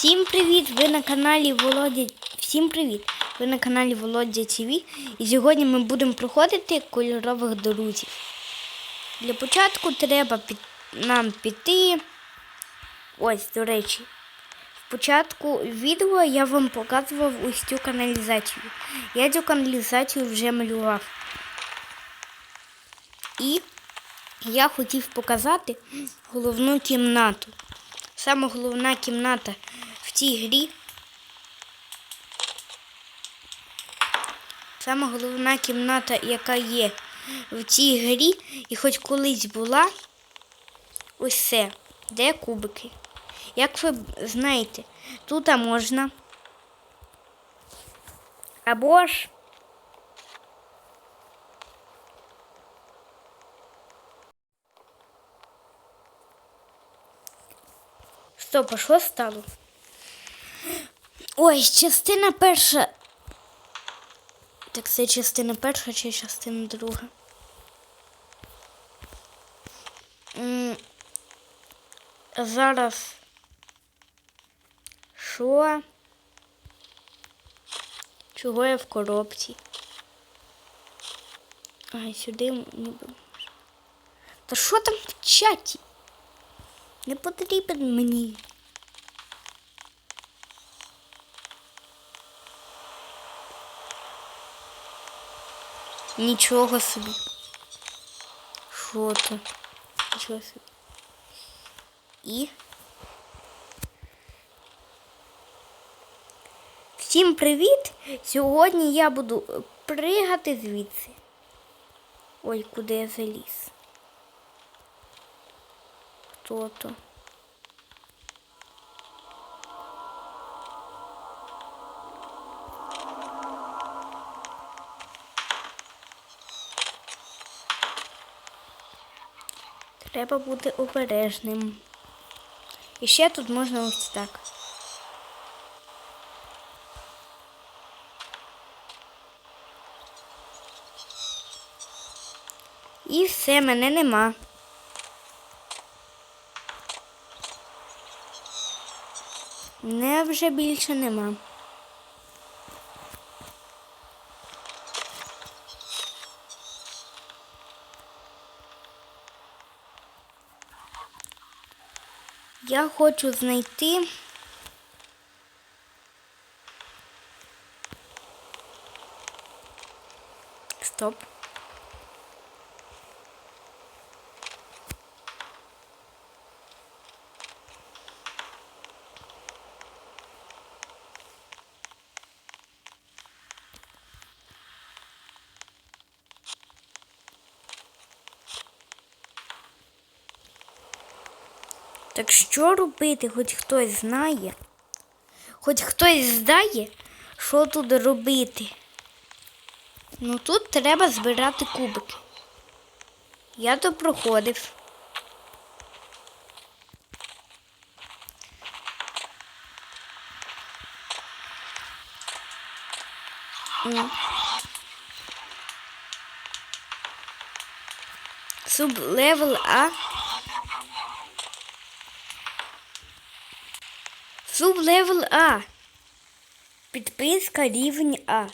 Всім привіт! Ви на каналі Володя. Всім привіт! Ви на каналі Володя ТВ. І сьогодні ми будемо проходити кольорових друзів. Для початку треба під... нам піти. Ось, до речі. В початку відео я вам показував ось цю каналізацію. Я цю каналізацію вже малював. І я хотів показати головну кімнату. Саме головна кімната в цій грі. Саме головна кімната, яка є в цій грі, і хоч колись була ось це, де кубики. Як ви знаєте, тут можна або ж Стоп, а що стало? Ой, частина перша. Так це частина перша чи частина друга? Зараз. Що? Чого я в коробці? Ай, сюди ніби. Та що там в чаті? Не потрібен мені. Нічого собі. Що то? Нічого собі. І. Всім привіт! Сьогодні я буду е, пригати звідси. Ой, куди я заліз? Хто то? Треба бути обережним. І ще тут можна ось так. І все, мене нема. Не вже більше нема. Я хочу знайти. Стоп. Так що робити, хоч хтось знає? Хоч хтось знає, що тут робити. Ну тут треба збирати кубики. Я то проходив. Ну. Суб-левел А. Суб-левел А. Підписка рівень А.